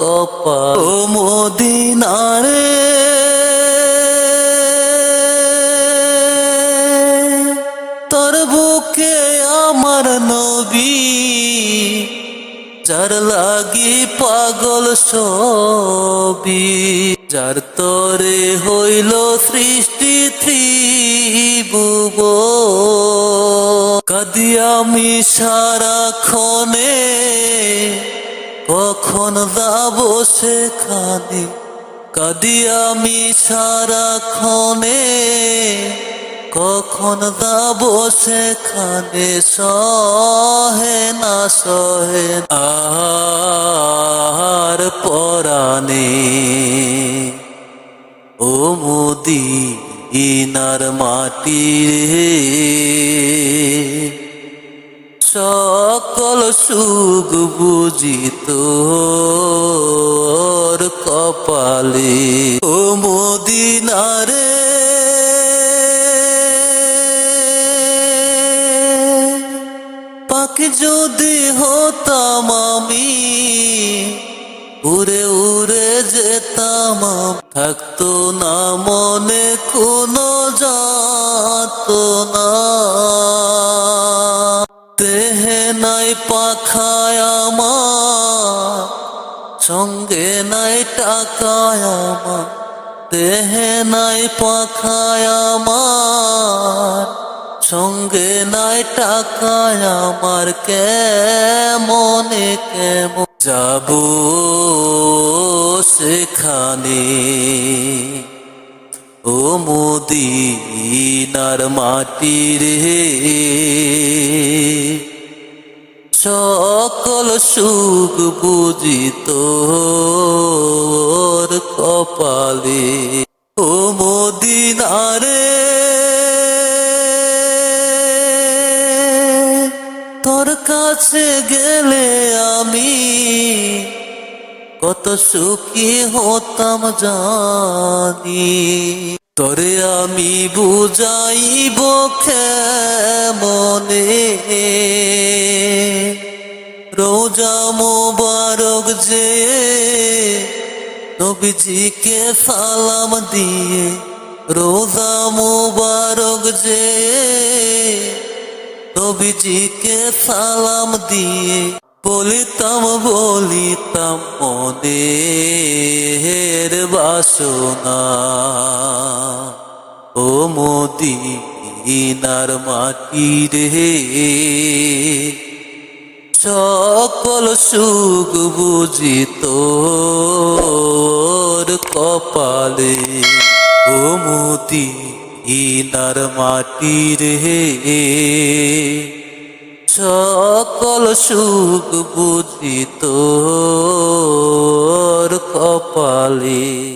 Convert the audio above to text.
কপাল মদিনারে তোর বুকে আমার নবী, যার লাগি পাগল সবি যার তরে হইল সৃষ্টি ত্রিভুব। কাদি আমি সারাক্ষণে কখন যাব সেখানে? কাদি আমি সারাক্ষণে। কখন যাব সেখানে? সহে না সহে আর পরাণে। ও মোদি ইনার মাটি রে সকল সুখ বুঝিত কপালে। ও মোদিনারে। পাখি যদি হতাম আমি, উড়ে উড়ে যেতাম। থাকতো না মনে কোনো যাত না। নাই পাখায় আমার, সঙ্গে নাই টাকায় আমার, দেহে নাই পাখায় আমার, সঙ্গে নাই টাকায় আমার, কেমনে কেমন যাব সেখানে? ও মোদিনার মাটি রে সকল সুখ বুঝিত কপালে। ও মোদিনারে তোর কাছে গেলে আমি কত সুখী হতাম জানি। তরে আমি বুঝাইব মনে রোজা মোবারক যে নবীজিকে সালাম দিয়ে, রোজা মোবারক যে নবীজিকে সালাম দিয়ে বলিতাম বলিতাম মনের বাসনা। ও মোদিনার মাটি রে সকল সুখ বুঝিত কপালে। ও মোদি ইনার মাটি রে সকল সুখ বুঝিত কপালে।